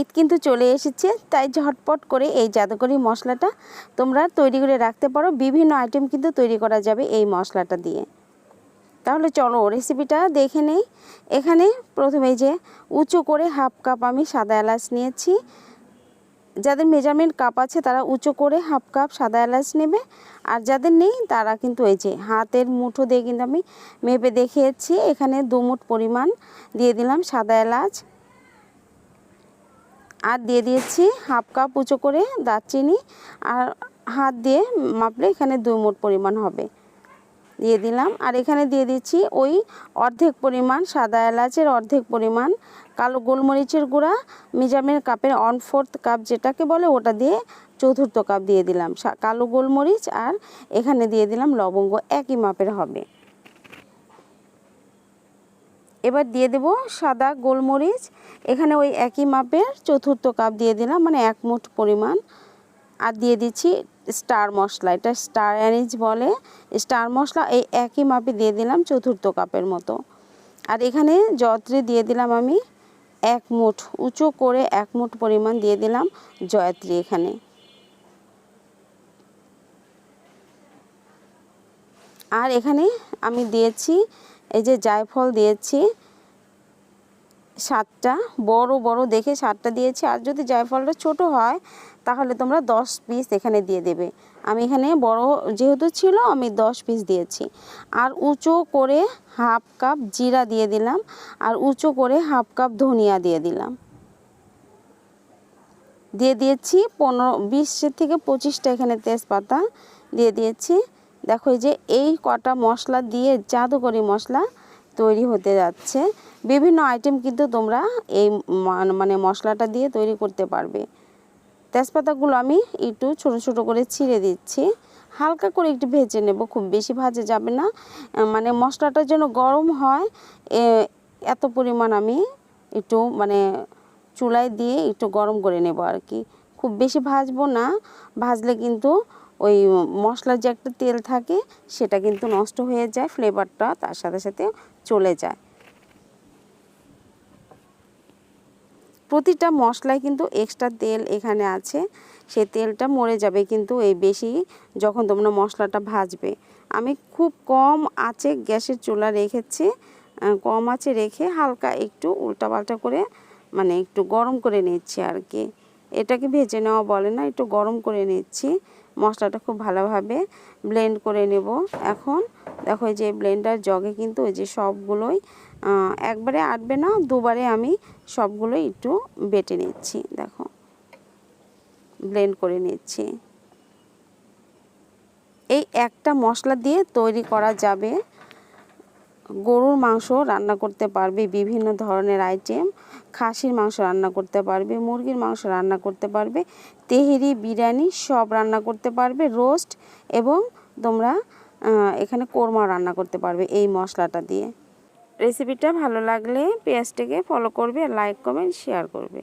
ঈদ কিন্তু চলে এসেছে, তাই ঝটপট করে এই জাদুকরি মশলাটা তোমরা তৈরি করে রাখতে পারো। বিভিন্ন আইটেম কিন্তু তৈরি করা যাবে এই মশলাটা দিয়ে। তাহলে চলো রেসিপিটা দেখে নেই। এখানে প্রথমে যে উঁচু করে হাফ কাপ আমি সাদা এলাচ নিয়েছি। যাদের মেজারমেন্ট কাপ আছে তারা উঁচু করে হাফ কাপ সাদা এলাচ নেবে। আর যাদের নেই তারা কিন্তু এই যে হাতের মুঠো দিয়ে কিন্তু আমি মেপে দেখিয়েছি। এখানে দু মুঠ পরিমাণ দিয়ে দিলাম সাদা এলাচ। দিয়ে দিয়েছি হাফ কাপ উঁচু করে দারচিনি আর হাত দিয়ে মাপলে এখানে দুই মুঠ পরিমাণ হবে। দিয়ে দিলাম। আর এখানে দিয়ে দিচ্ছি ওই অর্ধেক পরিমাণ সাদা এলাচের অর্ধেক পরিমাণ কালো গোলমরিচের গুঁড়া মেজারমেন্ট কাপের অন ফোর্থ কাপ যেটাকে বলে ওটা দিয়ে চতুর্থ কাপ দিয়ে দিলাম। কালো গোলমরিচ আর এখানে দিয়ে দিলাম লবঙ্গ। একই মাপের হবে। এবার দিয়ে দেব সাদা গোলমরিচ। এখানে ওই একই মাপের চতুর্থ কাপ দিয়ে দিলাম মানে এক মুঠ পরিমাণ। আর দিয়ে দিচ্ছি স্টার মশলা, এটা স্টার অ্যানিজ বলে। স্টার মশলা এই একই মাপে দিয়ে দিলাম চতুর্থ কাপের মতো। আর এখানে জয়ত্রী দিয়ে দিলাম আমি এক মুঠ, উঁচু করে এক মুঠ পরিমাণ দিয়ে দিলাম জয়ত্রী এখানে। আর এখানে আমি দিয়েছি এই যে জায়ফল দিয়েছি, সাতটা, বড় বড় দেখে সাতটা দিয়েছি। আর যদি জায়ফলটা ছোট হয়, তাহলে তোমরা দশ পিস এখানে দিয়ে দেবে। আমি এখানে বড় যেহেতু ছিল, আমি দশ পিস দিয়েছি। আর উঁচু করে হাফ কাপ জিরা দিয়ে দিলাম, আর উঁচু করে হাফ কাপ ধনিয়া দিয়ে দিলাম। দিয়ে দিয়েছি পনেরো, বিশ থেকে পঁচিশটা এখানে তেজপাতা দিয়ে দিয়েছি। দেখো যে এই কটা মশলা দিয়ে জাদুকরি মশলা তৈরি হতে যাচ্ছে। বিভিন্ন আইটেম কিন্তু তোমরা এই মানে মশলাটা দিয়ে তৈরি করতে পারবে। তেজপাতাগুলো আমি একটু ছোট ছোট করে ছিঁড়ে দিচ্ছি। হালকা করে একটু ভেজে নেব, খুব বেশি ভাজে যাবে না। মানে মশলাটা যেন গরম হয় এত পরিমাণ আমি একটু মানে চুলায় দিয়ে একটু গরম করে নেব আর কি। খুব বেশি ভাজবো না, ভাজলে কিন্তু ওই মশলার যে একটা তেল থাকে, সেটা কিন্তু নষ্ট হয়ে যায় ফ্লেভারটা তার সাথে সাথে চলে যায়। প্রতিটা মশলায় কিন্তু এক্সট্রা তেল এখানে আছে, সে তেলটা মরে যাবে কিন্তু এই বেশি যখন তোমরা মশলাটা ভাজবে। আমি খুব কম আঁচে গ্যাসের চুলা রেখেছি কম আঁচে রেখে হালকা একটু উল্টাপাল্টা করে মানে একটু গরম করে নিচ্ছি আর কি। এটাকে ভেজে নেওয়া বলে না, একটু গরম করে নিচ্ছি। মশলাটা খুব ভালোভাবে ব্লেন্ড করে নেব। এখন দেখো যে ব্লেন্ডার জগে কিন্তু ওই যে সবগুলোই একবারে আটবে না, দুবারে আমি সবগুলোই একটু বেটে নিচ্ছি। দেখো ব্লেন্ড করে নিচ্ছি। এই একটা মশলা দিয়ে তৈরি করা যাবে। গরুর মাংস রান্না করতে পারবে, বিভিন্ন ধরনের আইটেম খাসির মাংস রান্না করতে পারবে, মুরগির মাংস রান্না করতে পারবে, তেহেরি, বিরিয়ানি সব রান্না করতে পারবে রোস্ট এবং তোমরা এখানে কোরমা রান্না করতে পারবে এই মশলাটা দিয়ে। রেসিপিটা ভালো লাগলে পেঁয়াজটাকে ফলো করবে লাইক কমেন্ট শেয়ার করবে।